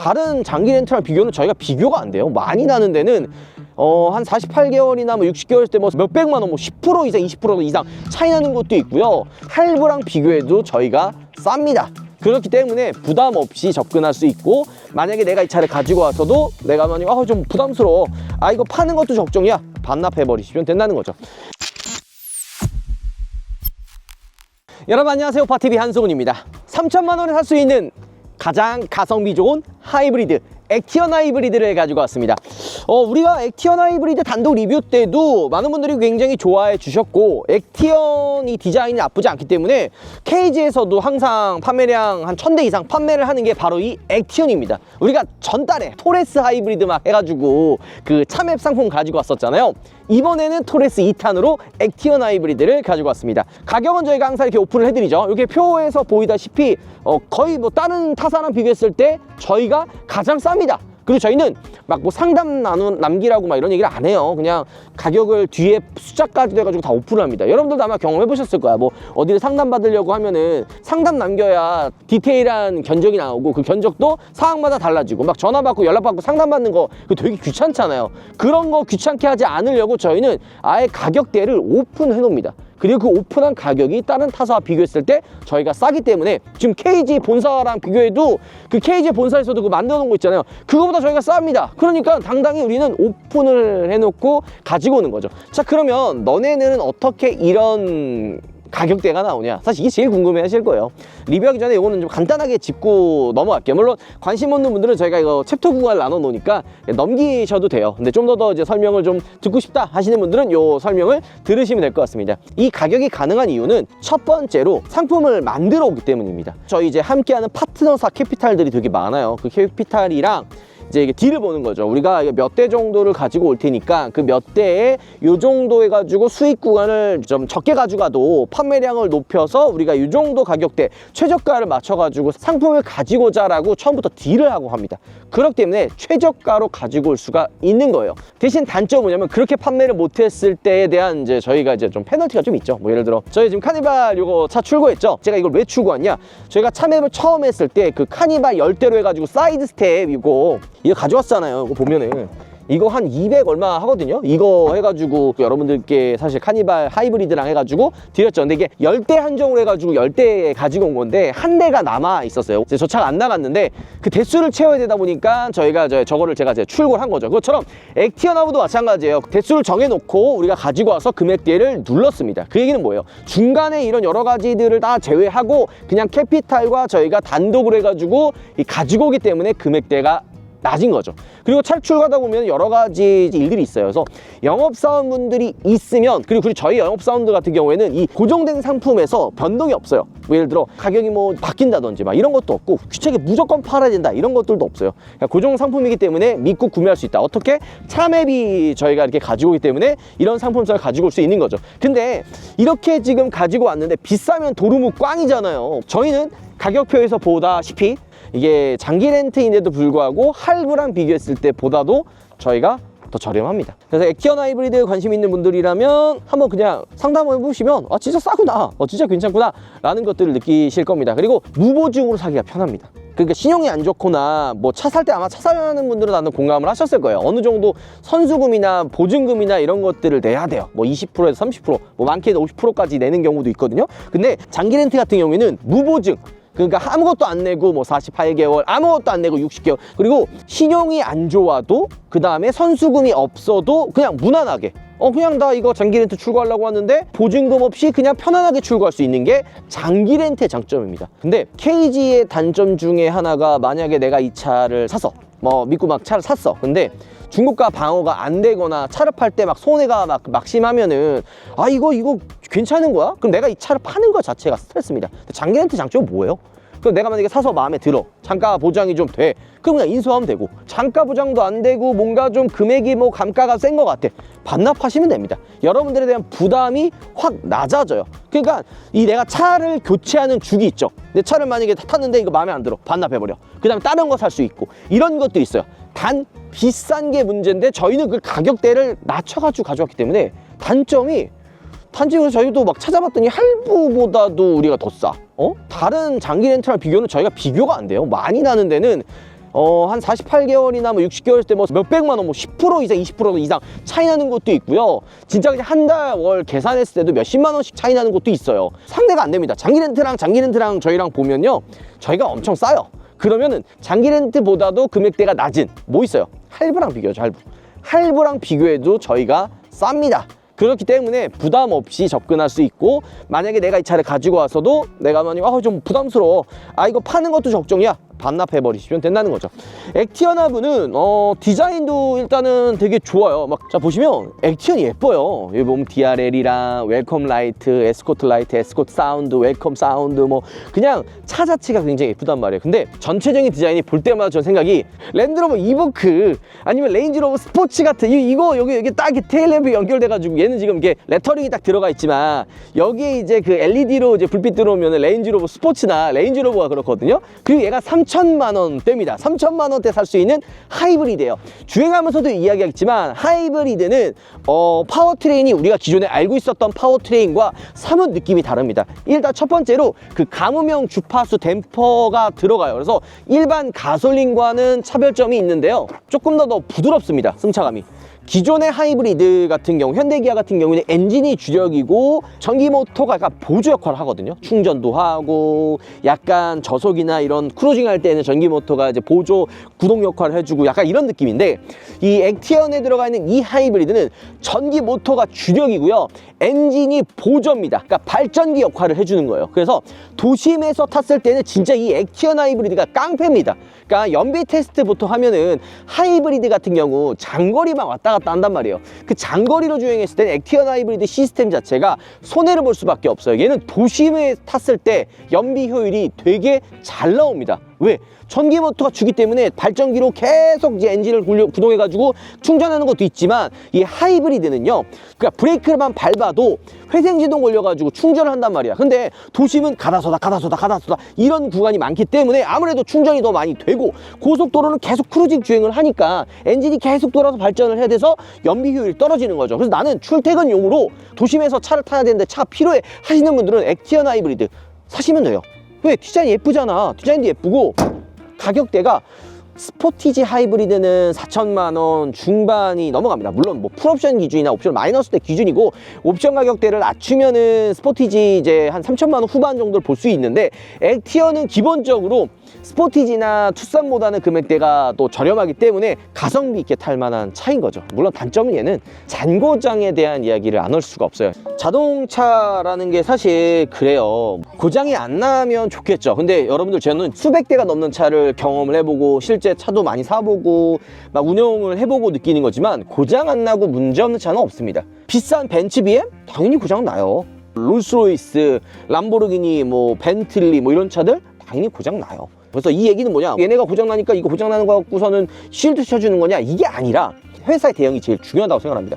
다른 장기 렌트랑 비교는 저희가 비교가 안 돼요. 많이 나는 데는 어, 한 48개월이나 뭐 60개월 때뭐 몇백만 원, 뭐 10% 이상, 20% 이상 차이 나는 것도 있고요. 할부랑 비교해도 저희가 쌉니다. 그렇기 때문에 부담 없이 접근할 수 있고 만약에 내가 이 차를 가지고 와서도 내가 만약에 아, 좀 부담스러워. 아, 이거 파는 것도 걱정이야. 반납해 버리시면 된다는 거죠. 여러분 안녕하세요. 파티비 한승훈입니다. 3천만 원에 살 수 있는 가장 가성비 좋은 하이브리드 액티언 하이브리드를 가지고 왔습니다. 어, 우리가 액티언 하이브리드 단독 리뷰 때도 많은 분들이 굉장히 좋아해 주셨고 액티언이 디자인이 나쁘지 않기 때문에 케이지에서도 항상 판매량 한 1000대 이상 판매를 하는 게 바로 이 액티언입니다. 우리가 전달에 토레스 하이브리드 막 해가지고 그 참앱 상품 가지고 왔었잖아요. 이번에는 토레스 2탄으로 액티언 하이브리드를 가지고 왔습니다. 가격은 저희가 항상 이렇게 오픈을 해드리죠. 이렇게 표에서 보이다시피 어, 거의 뭐 다른 타사랑 비교했을 때 저희가 가장 쌉니다. 그리고 저희는 막 뭐 상담 나눈 남기라고 막 이런 얘기를 안 해요. 그냥 가격을 뒤에 숫자까지 돼가지고 다 오픈을 합니다. 여러분들도 아마 경험해 보셨을 거야. 뭐 어디를 상담 받으려고 하면은 상담 남겨야 디테일한 견적이 나오고 그 견적도 사항마다 달라지고 막 전화 받고 연락 받고 상담 받는 거 되게 귀찮잖아요. 그런 거 귀찮게 하지 않으려고 저희는 아예 가격대를 오픈해 놓습니다. 그리고 그 오픈한 가격이 다른 타사와 비교했을 때 저희가 싸기 때문에 지금 KG 본사랑 비교해도 그 KG 본사에서도 그 만들어 놓은 거 있잖아요. 그거보다 저희가 쌉니다. 그러니까 당당히 우리는 오픈을 해놓고 가지고 오는 거죠. 자, 그러면 너네는 어떻게 이런 가격대가 나오냐. 사실 이게 제일 궁금해 하실 거예요. 리뷰하기 전에 이거는 좀 간단하게 짚고 넘어갈게요. 물론 관심 없는 분들은 저희가 이거 챕터 구간을 나눠 놓으니까 넘기셔도 돼요. 근데 좀 더 더 이제 설명을 좀 듣고 싶다 하시는 분들은 요 설명을 들으시면 될 것 같습니다. 이 가격이 가능한 이유는 첫 번째로 상품을 만들어 오기 때문입니다. 저희 이제 함께하는 파트너사 캐피탈들이 되게 많아요. 그 캐피탈이랑 이제 이게 딜을 보는 거죠. 우리가 몇 대 정도를 가지고 올 테니까 그 몇 대에 요 정도 해가지고 수익 구간을 좀 적게 가져가도 판매량을 높여서 우리가 이 정도 가격대 최저가를 맞춰가지고 상품을 가지고자라고 처음부터 딜을 하고 합니다. 그렇기 때문에 최저가로 가지고 올 수가 있는 거예요. 대신 단점은 뭐냐면 그렇게 판매를 못했을 때에 대한 이제 저희가 이제 좀 페널티가 좀 있죠. 뭐 예를 들어 저희 지금 카니발 요거 차 출고했죠. 제가 이걸 왜 출고했냐? 저희가 참여를 처음 했을 때 그 카니발 열대로 해가지고 사이드 스텝 이거 이거 가져왔잖아요. 이거 보면은 이거 한 200 얼마 하거든요. 이거 해가지고 여러분들께 사실 카니발 하이브리드랑 해가지고 드렸죠. 근데 이게 열대 한정으로 해가지고 열대 가지고 온 건데 한 대가 남아 있었어요. 이제 저 차가 안 나갔는데 그 대수를 채워야 되다 보니까 저희가 저 저거를 제가 이제 출고를 한 거죠. 그것처럼 액티언하고도 마찬가지예요. 대수를 정해놓고 우리가 가지고 와서 금액대를 눌렀습니다. 그 얘기는 뭐예요? 중간에 이런 여러 가지들을 다 제외하고 그냥 캐피탈과 저희가 단독으로 해가지고 이 가지고 오기 때문에 금액대가 낮은 거죠. 그리고 차출가다 보면 여러 가지 일들이 있어요. 그래서 영업사원분들이 있으면 그리고 저희 영업사원들 같은 경우에는 이 고정된 상품에서 변동이 없어요. 뭐 예를 들어 가격이 뭐 바뀐다든지 막 이런 것도 없고 귀찮게 무조건 팔아야 된다 이런 것들도 없어요. 그냥 고정 상품이기 때문에 믿고 구매할 수 있다. 어떻게? 차맵이 저희가 이렇게 가지고 오기 때문에 이런 상품성을 가지고 올 수 있는 거죠. 근데 이렇게 지금 가지고 왔는데 비싸면 도루묵 꽝이잖아요. 저희는 가격표에서 보다시피 이게 장기 렌트인데도 불구하고 할부랑 비교했을 때 보다도 저희가 더 저렴합니다. 그래서 액티언 하이브리드 관심 있는 분들이라면 한번 그냥 상담을 해보시면 아 진짜 싸구나, 어 진짜 괜찮구나 라는 것들을 느끼실 겁니다. 그리고 무보증으로 사기가 편합니다. 그러니까 신용이 안 좋거나 뭐 차 살 때 아마 차 사는 분들은 나는 공감을 하셨을 거예요. 어느 정도 선수금이나 보증금이나 이런 것들을 내야 돼요. 뭐 20%에서 30%, 뭐 많게는 50%까지 내는 경우도 있거든요. 근데 장기 렌트 같은 경우에는 무보증 그러니까 아무것도 안 내고 뭐 48개월 아무것도 안 내고 60개월. 그리고 신용이 안 좋아도 그 다음에 선수금이 없어도 그냥 무난하게. 어 그냥 나 이거 장기 렌트 출고하려고 하는데 보증금 없이 그냥 편안하게 출고할 수 있는 게 장기 렌트의 장점입니다. 근데 KG의 단점 중에 하나가 만약에 내가 이 차를 사서 뭐 믿고 막 차를 샀어. 근데 중고가 방어가 안 되거나 차를 팔 때 막 손해가 막 막심하면은 아 이거 이거 괜찮은 거야? 그럼 내가 이 차를 파는 것 자체가 스트레스입니다. 근데 장기 렌트 장점은 뭐예요? 그럼 내가 만약에 사서 마음에 들어 장가 보장이 좀 돼. 그럼 그냥 인수하면 되고 장가 보장도 안 되고 뭔가 좀 금액이 뭐 감가가 센 것 같아. 반납하시면 됩니다. 여러분들에 대한 부담이 확 낮아져요. 그러니까 이 내가 차를 교체하는 주기 있죠. 내 차를 만약에 탔는데 이거 마음에 안 들어. 반납해버려. 그 다음에 다른 거 살 수 있고 이런 것도 있어요. 단 비싼 게 문제인데 저희는 그 가격대를 낮춰가지고 가져왔기 때문에 단점이 단지 그래서 저희도 막 찾아봤더니 할부보다도 우리가 더 싸. 어? 다른 장기 렌트랑 비교는 저희가 비교가 안 돼요. 많이 나는 데는 어, 한 48개월이나 뭐 60개월 때 뭐 몇백만 원, 뭐 10% 이상, 20% 이상 차이 나는 것도 있고요. 진짜 그냥 한 달 월 계산했을 때도 몇십만 원씩 차이 나는 것도 있어요. 상대가 안 됩니다. 장기 렌트랑 장기 렌트랑 저희랑 보면요. 저희가 엄청 싸요. 그러면은 장기 렌트보다도 금액대가 낮은 뭐 있어요? 할부랑 비교하죠, 할부. 할부랑 비교해도 저희가 쌉니다. 그렇기 때문에 부담 없이 접근할 수 있고 만약에 내가 이 차를 가지고 와서도 내가 만약 아좀 부담스러워 아 이거 파는 것도 걱정이야 반납해 버리시면 된다는 거죠. 액티언 하브는 어 디자인도 일단은 되게 좋아요. 막 자 보시면 액티언이 예뻐요. 여기 보면 DRL이랑 웰컴 라이트 에스코트 라이트 에스코트 사운드 웰컴 사운드 뭐 그냥 차 자체가 굉장히 예쁘단 말이에요. 근데 전체적인 디자인이 볼 때마다 전 생각이 랜드로버 이보크 아니면 레인지로버 스포츠 같은 이- 이거 여기 여기 딱 테일램프 연결돼 가지고 얘는 지금 이게 레터링이 딱 들어가 있지만 여기에 이제 그 LED로 이제 불빛 들어오면 레인지로버 스포츠나 레인지로버가 그렇거든요. 그리고 얘가 3 천만 원대입니다. 3천만 원대 살 수 있는 하이브리드예요. 주행하면서도 이야기했지만 하이브리드는 어 파워트레인이 우리가 기존에 알고 있었던 파워트레인과 사뭇 느낌이 다릅니다. 일단 첫 번째로 그 가무명 주파수 댐퍼가 들어가요. 그래서 일반 가솔린과는 차별점이 있는데요. 조금 더 더 부드럽습니다. 승차감이 기존의 하이브리드 같은 경우 현대기아 같은 경우는 엔진이 주력이고 전기 모터가 약간 보조 역할을 하거든요. 충전도 하고 약간 저속이나 이런 크루징 할 때는 전기 모터가 이제 보조 구동 역할을 해주고 약간 이런 느낌인데 이 액티언에 들어가 있는 이 하이브리드는 전기 모터가 주력이고요. 엔진이 보조입니다. 그러니까 발전기 역할을 해주는 거예요. 그래서 도심에서 탔을 때는 진짜 이 액티언 하이브리드가 깡패입니다. 그러니까 연비 테스트 보통 하면은 하이브리드 같은 경우 장거리만 왔다 갔다 한단 말이에요. 그 장거리로 주행했을 때는 액티언 하이브리드 시스템 자체가 손해를 볼 수밖에 없어요. 얘는 도심에 탔을 때 연비 효율이 되게 잘 나옵니다. 왜? 전기 모터가 주기 때문에 발전기로 계속 이제 엔진을 굴려 구동해가지고 충전하는 것도 있지만 이 하이브리드는요, 그러니까 브레이크만 밟아도 회생지동 걸려가지고 충전을 한단 말이야. 근데 도심은 가다서다 가다서다 가다서다 이런 구간이 많기 때문에 아무래도 충전이 더 많이 되고 고속도로는 계속 크루징 주행을 하니까 엔진이 계속 돌아서 발전을 해야 돼서 연비 효율이 떨어지는 거죠. 그래서 나는 출퇴근용으로 도심에서 차를 타야 되는데 차가 필요해 하시는 분들은 액티언 하이브리드 사시면 돼요. 왜? 디자인이 예쁘잖아. 디자인도 예쁘고 가격대가 스포티지 하이브리드는 4천만 원 중반이 넘어갑니다. 물론 뭐 풀옵션 기준이나 옵션 마이너스 대 기준이고 옵션 가격대를 낮추면은 스포티지 이제 한 3천만 원 후반 정도를 볼 수 있는데 액티어는 기본적으로 스포티지나 투싼보다는 금액대가 또 저렴하기 때문에 가성비 있게 탈 만한 차인 거죠. 물론 단점은 얘는 잔고장에 대한 이야기를 안 할 수가 없어요. 자동차라는 게 사실 그래요. 고장이 안 나면 좋겠죠. 근데 여러분들 저는 수백 대가 넘는 차를 경험을 해보고 실제 차도 많이 사보고 막 운영을 해보고 느끼는 거지만 고장 안 나고 문제 없는 차는 없습니다. 비싼 벤츠 BM? 당연히 고장 나요. 롤스로이스, 람보르기니, 뭐 벤틀리 뭐 이런 차들 당연히 고장 나요. 그래서 이 얘기는 뭐냐? 얘네가 고장 나니까 이거 고장 나는 거 갖고서는 실드 쳐주는 거냐? 이게 아니라 회사의 대응이 제일 중요하다고 생각합니다.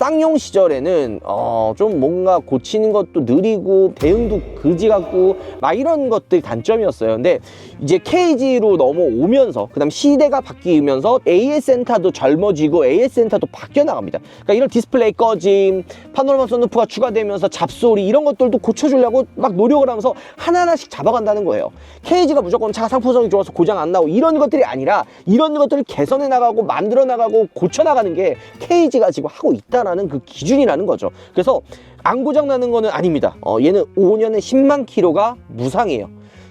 쌍용 시절에는 어, 좀 뭔가 고치는 것도 느리고 대응도 그지 같고 막 이런 것들이 단점이었어요. 근데 이제 KG로 넘어오면서 그다음 시대가 바뀌면서 AS 센터도 젊어지고 AS 센터도 바뀌어 나갑니다. 그러니까 이런 디스플레이 꺼짐, 파노라마 선루프가 추가되면서 잡소리 이런 것들도 고쳐주려고 막 노력을 하면서 하나하나씩 잡아간다는 거예요. KG가 무조건 차 상품성이 좋아서 고장 안 나고 이런 것들이 아니라 이런 것들을 개선해 나가고 만들어 나가고 고쳐 나가는 게 KG가 지금 하고 있다 라는 그 기준이라는 거죠. 그래서 안 고장 나는 거는 아닙니다. 어, 얘는 5년에 10만 킬로가 무상이에요.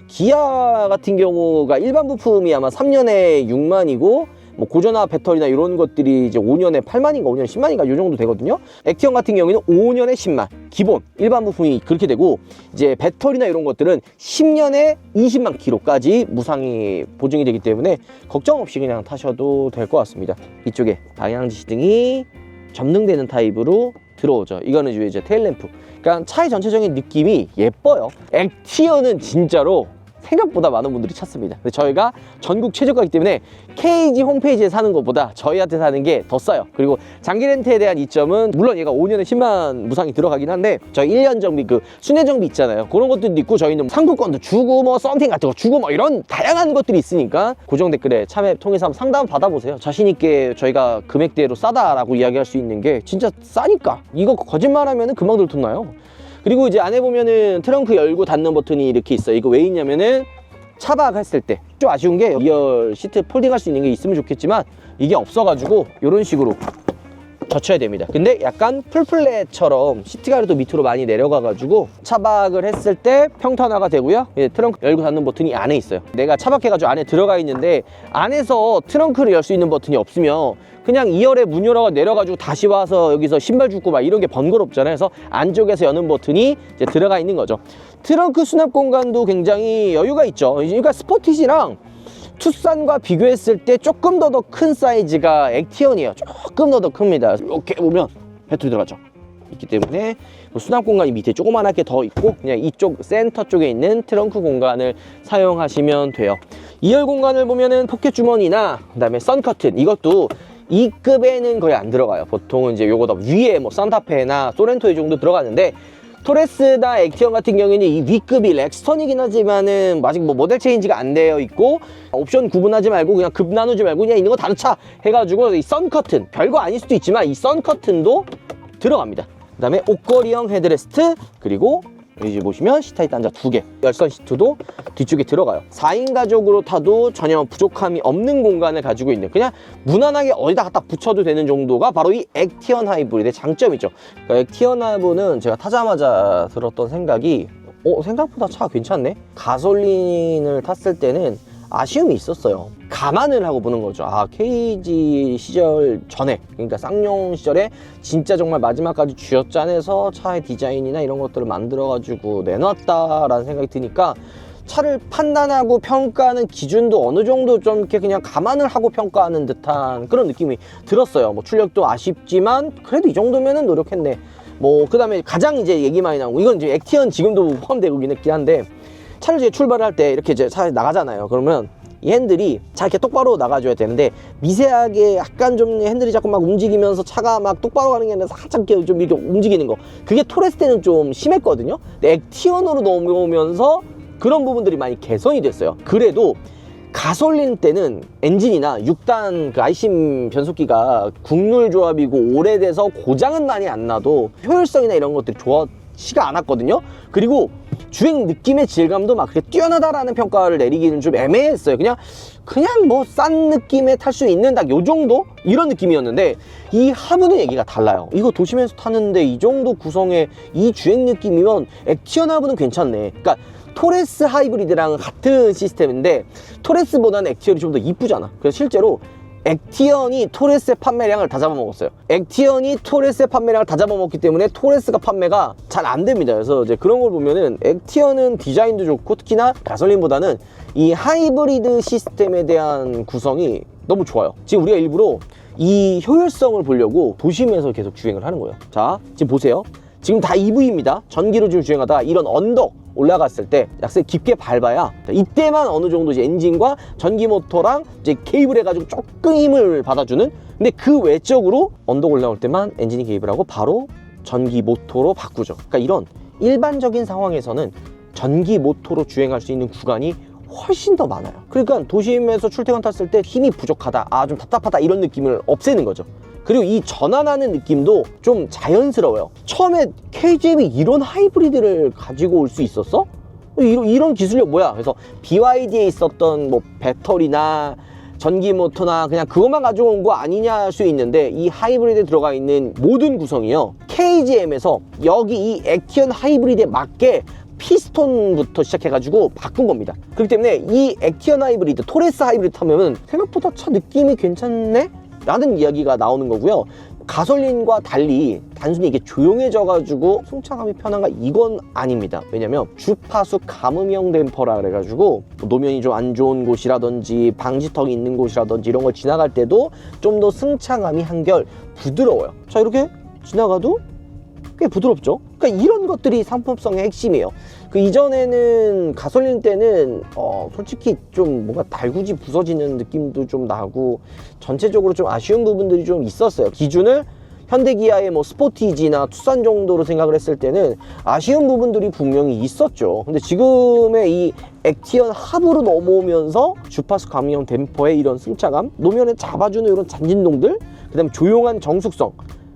기아 같은 경우가 일반 부품이 아마 3년에 6만이고 뭐 고전화 배터리나 이런 것들이 이제 5년에 8만인가 5년에 10만인가 요 정도 되거든요. 액티언 같은 경우에는 5년에 10만 기본 일반 부품이 그렇게 되고 이제 배터리나 이런 것들은 10년에 20만 킬로까지 무상이 보증이 되기 때문에 걱정 없이 그냥 타셔도 될 것 같습니다. 이쪽에 방향 지시등이 점등되는 타입으로 들어오죠. 이거는 이제 테일램프. 그러니까 차의 전체적인 느낌이 예뻐요. 액티어는 진짜로 생각보다 많은 분들이 찾습니다. 저희가 전국 최저가이기 때문에 KG 홈페이지에 사는 것보다 저희한테 사는 게 더 싸요. 그리고 장기 렌트에 대한 이점은 물론 얘가 5년에 10만 무상이 들어가긴 한데 저희 1년 정비 그 순회 정비 있잖아요. 그런 것들도 있고 저희는 상품권도 주고 뭐 썬팅 같은 거 주고 뭐 이런 다양한 것들이 있으니까 고정 댓글에 참여 통해서 한번 상담 받아보세요. 자신 있게 저희가 금액대로 싸다라고 이야기할 수 있는 게 진짜 싸니까 이거 거짓말하면 금방 들통나요. 그리고 이제 안에 보면은 트렁크 열고 닫는 버튼이 이렇게 있어요. 이거 왜 있냐면은 차박했을 때 좀 아쉬운 게 2열 시트 폴딩할 수 있는 게 있으면 좋겠지만 이게 없어가지고 이런 식으로 젖혀야 됩니다. 근데 약간 풀플랫처럼 시트 가르도 밑으로 많이 내려가가지고 차박을 했을 때 평탄화가 되고요. 예, 트렁크 열고 닫는 버튼이 안에 있어요. 내가 차박해가지고 안에 들어가 있는데 안에서 트렁크를 열 수 있는 버튼이 없으면 그냥 2열에 문 열어가 내려가지고 다시 와서 여기서 신발 줍고 막 이런 게 번거롭잖아요. 그래서 안쪽에서 여는 버튼이 이제 들어가 있는 거죠. 트렁크 수납 공간도 굉장히 여유가 있죠. 그러니까 스포티지랑 투싼과 비교했을 때 조금 더 더 큰 사이즈가 액티언이에요. 조금 더 더 큽니다. 이렇게 보면 배터리 들어가죠. 있기 때문에 뭐 수납 공간이 밑에 조그만하게 더 있고 그냥 이쪽 센터 쪽에 있는 트렁크 공간을 사용하시면 돼요. 2열 공간을 보면은 포켓 주머니나 그다음에 선 커튼 이것도 이 급에는 거의 안 들어가요. 보통은 이제 요거다 위에 뭐 산타페나 소렌토 이 정도 들어가는데 토레스나 액티언 같은 경우에는 이 위급이 렉스턴이긴 하지만은 아직 뭐 모델 체인지가 안 되어 있고 옵션 구분하지 말고 그냥 급 나누지 말고 그냥 있는 거 다른 차 해가지고 이 선 커튼 별거 아닐 수도 있지만 이 선 커튼도 들어갑니다. 그 다음에 옷걸이형 헤드레스트 그리고 여기 보시면 시타이트 단자 두 개, 열선 시트도 뒤쪽에 들어가요. 4인 가족으로 타도 전혀 부족함이 없는 공간을 가지고 있는 그냥 무난하게 어디다 갖다 붙여도 되는 정도가 바로 이 액티언 하이브리드의 장점이죠. 그러니까 액티언 하이브는 제가 타자마자 들었던 생각이 어 생각보다 차 괜찮네. 가솔린을 tas을 때는 아쉬움이 있었어요. 감안을 하고 보는 거죠. 아, KG 시절 전에, 그러니까 쌍용 시절에 진짜 정말 마지막까지 쥐어짜내서 차의 디자인이나 이런 것들을 만들어 가지고 내놨다라는 생각이 드니까 차를 판단하고 평가하는 기준도 어느 정도 좀 이렇게 그냥 감안을 하고 평가하는 듯한 그런 느낌이 들었어요. 뭐 출력도 아쉽지만 그래도 이 정도면은 노력했네. 뭐 그다음에 가장 이제 얘기 많이 나오고 이건 이제 액티언 지금도 포함되고 있긴 한데 차를 이제 출발할 때 이렇게 이제 차 나가잖아요. 그러면 이 핸들이 잘 이렇게 똑바로 나가줘야 되는데 미세하게 약간 좀 핸들이 자꾸 막 움직이면서 차가 막 똑바로 가는 게 아니라 살짝 이렇게 좀 이렇게 움직이는 거 그게 토레스 때는 좀 심했거든요. 근데 액티언으로 넘어오면서 그런 부분들이 많이 개선이 됐어요. 그래도 가솔린 때는 엔진이나 6단 그 아이심 변속기가 국룰 조합이고 오래돼서 고장은 많이 안 나도 효율성이나 이런 것들이 좋 지가 않았거든요. 그리고 주행 느낌의 질감도 막 그렇게 뛰어나다라는 평가를 내리기는 좀 애매했어요. 그냥 그냥 뭐 싼 느낌에 탈 수 있는 딱 요 정도 이런 느낌이었는데 이 하부는 얘기가 달라요. 이거 도심에서 타는데 이 정도 구성의 이 주행 느낌이면 액티언 하부는 괜찮네. 그러니까 토레스 하이브리드랑 같은 시스템인데 토레스보다는 액티언이 좀 더 이쁘잖아. 그래서 실제로 액티언이 토레스의 판매량을 다 잡아먹었어요. 액티언이 토레스의 판매량을 다 잡아먹기 때문에 토레스가 판매가 잘 안 됩니다. 그래서 이제 그런 걸 보면은 액티언은 디자인도 좋고 특히나 가솔린보다는 이 하이브리드 시스템에 대한 구성이 너무 좋아요. 지금 우리가 일부러 이 효율성을 보려고 도심에서 계속 주행을 하는 거예요. 자, 지금 보세요. 지금 다 EV입니다. 전기로 지금 주행하다가 이런 언덕 올라갔을 때 약간 깊게 밟아야 이때만 어느 정도 이제 엔진과 전기 모터랑 이제 개입을 해가지고 조금 힘을 받아주는 근데 그 외적으로 언덕 올라올 때만 엔진이 개입을 하고 바로 전기 모터로 바꾸죠. 그러니까 이런 일반적인 상황에서는 전기 모터로 주행할 수 있는 구간이 훨씬 더 많아요. 그러니까 도심에서 출퇴근 탔을 때 힘이 부족하다, 아 좀 답답하다 이런 느낌을 없애는 거죠. 그리고 이 전환하는 느낌도 좀 자연스러워요. 처음에 KGM이 이런 하이브리드를 가지고 올 수 있었어? 이런, 이런 기술력 뭐야? 그래서 BYD에 있었던 뭐 배터리나 전기 모터나 그냥 그것만 가지고 온 거 아니냐 할 수 있는데 이 하이브리드에 들어가 있는 모든 구성이요. KGM에서 여기 이 액티언 하이브리드에 맞게 피스톤부터 시작해가지고 바꾼 겁니다. 그렇기 때문에 이 액티언 하이브리드, 토레스 하이브리드 타면은 생각보다 차 느낌이 괜찮네? 라는 이야기가 나오는 거고요. 가솔린과 달리 단순히 이게 조용해져 가지고 승차감이 편한가 이건 아닙니다. 왜냐면 주파수 감음형 댐퍼라 그래 가지고 뭐 노면이 좀 안 좋은 곳이라든지 방지턱이 있는 곳이라든지 이런 걸 지나갈 때도 좀 더 승차감이 한결 부드러워요. 자 이렇게 지나가도 꽤 부드럽죠. 그러니까 이런 것들이 상품성의 핵심이에요. 그 이전에는 가솔린 때는 어 솔직히 좀 뭔가 달구지 부서지는 느낌도 좀 나고 전체적으로 좀 아쉬운 부분들이 좀 있었어요. 기준을 현대기아의 뭐 스포티지나 투싼 정도로 생각을 했을 때는 아쉬운 부분들이 분명히 있었죠. 근데 지금의 이 액티언 합으로 넘어오면서 주파수 감형 댐퍼의 이런 승차감, 노면에 잡아주는 이런 잔진동들, 그 다음에 조용한 정숙성,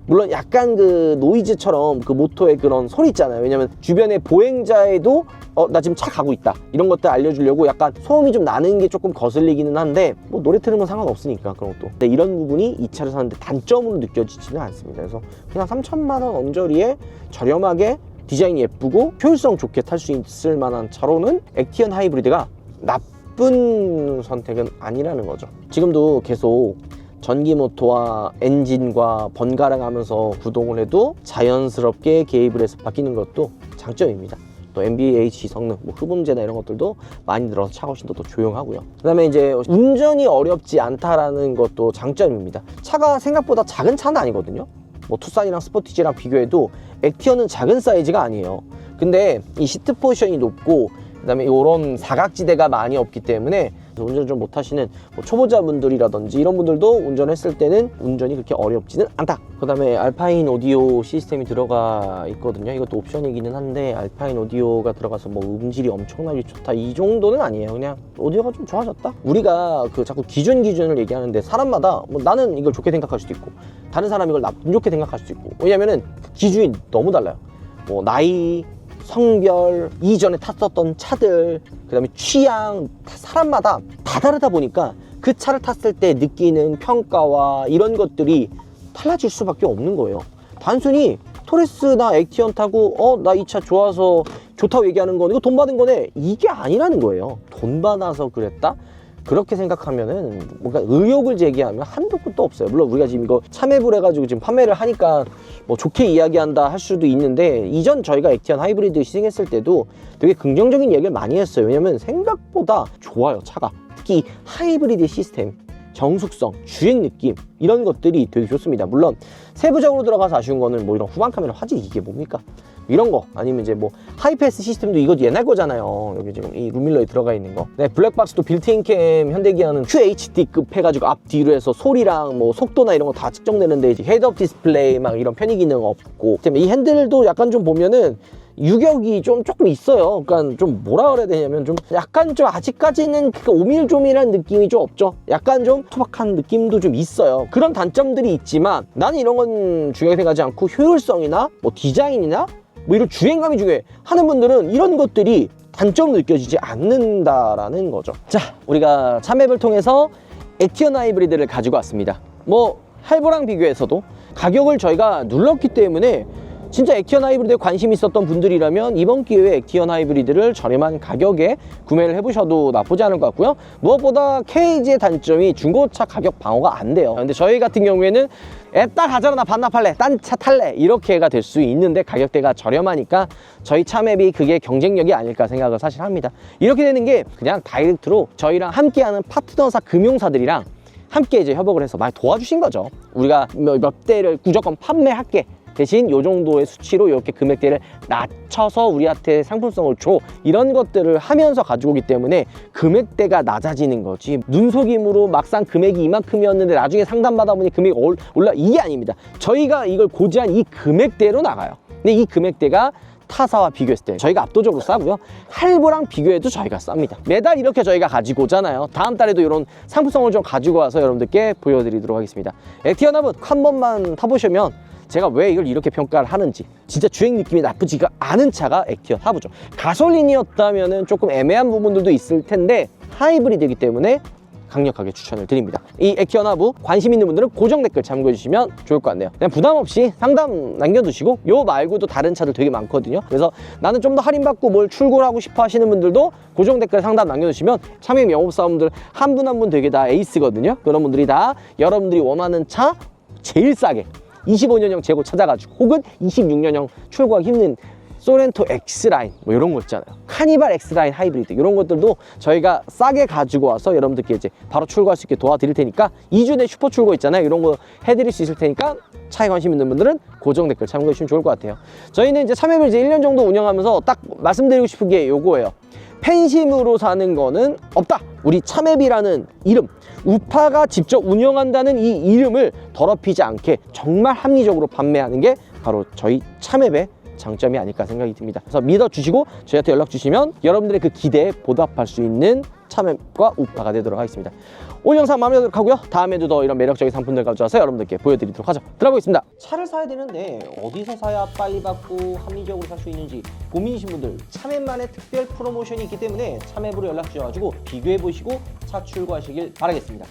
물론 약간 그 노이즈처럼 그 모터의 그런 소리 있잖아요. 왜냐면 주변에 보행자에도 어, 나 지금 차 가고 있다. 이런 것들 알려주려고 약간 소음이 좀 나는 게 조금 거슬리기는 한데 뭐 노래 틀으면 상관없으니까 그런 것도. 근데 이런 부분이 이 차를 사는데 단점으로 느껴지지는 않습니다. 그래서 그냥 3천만 원 언저리에 저렴하게 디자인 예쁘고 효율성 좋게 탈 수 있을 만한 차로는 액티언 하이브리드가 나쁜 선택은 아니라는 거죠. 지금도 계속 전기 모터와 엔진과 번갈아 가면서 구동을 해도 자연스럽게 개입을 해서 바뀌는 것도 장점입니다. 또 MBH 성능, 뭐 흡음재나 이런 것들도 많이 들어서 차가 훨씬 더, 더 조용하고요. 그다음에 이제 운전이 어렵지 않다라는 것도 장점입니다. 차가 생각보다 작은 차는 아니거든요. 뭐 투싼이랑 스포티지랑 비교해도 액티어는 작은 사이즈가 아니에요. 근데 이 시트 포지션이 높고 그다음에 이런 사각지대가 많이 없기 때문에 운전 좀 못하시는 뭐 초보자분들이라든지 이런 분들도 운전했을 때는 운전이 그렇게 어렵지는 않다. 그 다음에 알파인 오디오 시스템이 들어가 있거든요. 이것도 옵션이기는 한데 알파인 오디오가 들어가서 뭐 음질이 엄청나게 좋다 이 정도는 아니에요. 그냥 오디오가 좀 좋아졌다. 우리가 그 자꾸 기준 기준을 얘기하는데 사람마다 뭐 나는 이걸 좋게 생각할 수도 있고 다른 사람이 이걸 나쁜 좋게 생각할 수도 있고 왜냐면은 그 기준이 너무 달라요. 뭐 나이 성별, 이전에 탔었던 차들, 그 다음에 취향, 다 사람마다 다 다르다 보니까 그 차를 탔을 때 느끼는 평가와 이런 것들이 달라질 수밖에 없는 거예요. 단순히 토레스나 액티언 타고, 어, 나 이 차 좋아서 좋다고 얘기하는 건 이거 돈 받은 거네. 이게 아니라는 거예요. 돈 받아서 그랬다? 그렇게 생각하면은 뭔가 의혹을 제기하면 한도 끝도 없어요. 물론 우리가 지금 이거 참여를 해가지고 지금 판매를 하니까 뭐 좋게 이야기한다 할 수도 있는데 이전 저희가 액티언 하이브리드 시승했을 때도 되게 긍정적인 얘기를 많이 했어요. 왜냐면 생각보다 좋아요 차가 특히 하이브리드 시스템 정숙성, 주행 느낌 이런 것들이 되게 좋습니다. 물론 세부적으로 들어가서 아쉬운 거는 뭐 이런 후방 카메라 화질 이게 뭡니까? 이런 거 아니면 이제 뭐 하이패스 시스템도 이거 옛날 거잖아요. 여기 지금 이 루밀러에 들어가 있는 거. 네, 블랙박스도 빌트인 캠 현대기아는 QHD급 해가지고 앞 뒤로 해서 소리랑 뭐 속도나 이런 거 다 측정되는데 이제 헤드업 디스플레이 막 이런 편의 기능 없고 이 핸들도 약간 좀 보면은 유격이 좀 조금 있어요. 그러니까 좀 뭐라 그래야 되냐면 좀 약간 좀 아직까지는 그 오밀조밀한 느낌이 좀 없죠. 약간 좀 투박한 느낌도 좀 있어요. 그런 단점들이 있지만 나는 이런 건 중요하게 생각하지 않고 효율성이나 뭐 디자인이나 뭐 이런 주행감이 중요해 하는 분들은 이런 것들이 단점으로 느껴지지 않는다라는 거죠. 자, 우리가 참맵을 통해서 액티언 하이브리드를 가지고 왔습니다. 뭐 할보랑 비교해서도 가격을 저희가 눌렀기 때문에 진짜 액티언 하이브리드에 관심 있었던 분들이라면 이번 기회에 액티언 하이브리드를 저렴한 가격에 구매를 해보셔도 나쁘지 않을 것 같고요. 무엇보다 KG의 단점이 중고차 가격 방어가 안 돼요. 근데 저희 같은 경우에는 애따 가져라 나 반납할래 딴 차 탈래 이렇게 가 될 수 있는데 가격대가 저렴하니까 저희 차맵이 그게 경쟁력이 아닐까 생각을 사실 합니다. 이렇게 되는 게 그냥 다이렉트로 저희랑 함께하는 파트너사 금융사들이랑 함께 이제 협업을 해서 많이 도와주신 거죠. 우리가 몇, 몇 대를 무조건 판매할게. 대신 요 정도의 수치로 이렇게 금액대를 낮춰서 우리한테 상품성을 줘. 이런 것들을 하면서 가지고 오기 때문에 금액대가 낮아지는 거지. 눈속임으로 막상 금액이 이만큼이었는데 나중에 상담받아 보니 금액이 올- 올라 이게 아닙니다. 저희가 이걸 고지한 이 금액대로 나가요. 근데 이 금액대가 타사와 비교했을 때 저희가 압도적으로 싸고요. 할부랑 비교해도 저희가 쌉니다. 매달 이렇게 저희가 가지고 오잖아요. 다음 달에도 이런 상품성을 좀 가지고 와서 여러분들께 보여드리도록 하겠습니다. 액티언 합은 한 번만 타보시면 제가 왜 이걸 이렇게 평가를 하는지 진짜 주행 느낌이 나쁘지가 않은 차가 액티언 하부죠. 가솔린이었다면 조금 애매한 부분들도 있을 텐데 하이브리드이기 때문에 강력하게 추천을 드립니다. 이 액티언 하부 관심 있는 분들은 고정 댓글 참고해 주시면 좋을 것 같네요. 그냥 부담 없이 상담 남겨두시고 요 말고도 다른 차들 되게 많거든요. 그래서 나는 좀 더 할인받고 뭘 출고를 하고 싶어 하시는 분들도 고정 댓글 상담 남겨주시면 참여 영업사원들 한 분 한 분 되게 다 에이스거든요. 그런 분들이 다 여러분들이 원하는 차 제일 싸게 25년형 재고 찾아가지고 혹은 26년형 출고하기 힘든 소렌토 X라인 뭐 이런 거 있잖아요. 카니발 X라인 하이브리드 이런 것들도 저희가 싸게 가지고 와서 여러분들께 이제 바로 출고할 수 있게 도와드릴 테니까 2주 내 슈퍼 출고 있잖아요. 이런 거 해드릴 수 있을 테니까 차에 관심 있는 분들은 고정 댓글 참고해 주시면 좋을 것 같아요 저희는 이제 참여를 이제 1년 정도 운영하면서 딱 말씀드리고 싶은 게 요거예요 팬심으로 사는 거는 없다. 우리 참앱이라는 이름, 우파가 직접 운영한다는 이 이름을 더럽히지 않게 정말 합리적으로 판매하는 게 바로 저희 참앱의 장점이 아닐까 생각이 듭니다. 그래서 믿어주시고 저희한테 연락 주시면 여러분들의 그 기대에 보답할 수 있는 참여과 우파가 되도록 하겠습니다. 오늘 영상 마무리하도록 하고요. 다음에도 더 이런 매력적인 상품들 가져와서 여러분들께 보여드리도록 하죠. 들어보겠습니다. 차를 사야 되는데 어디서 사야 빨리 받고 합리적으로 살 수 있는지 고민이신 분들 참외만의 특별 프로모션이 있기 때문에 참외부로 연락 주셔가지고 비교해 보시고 차 출고하시길 바라겠습니다.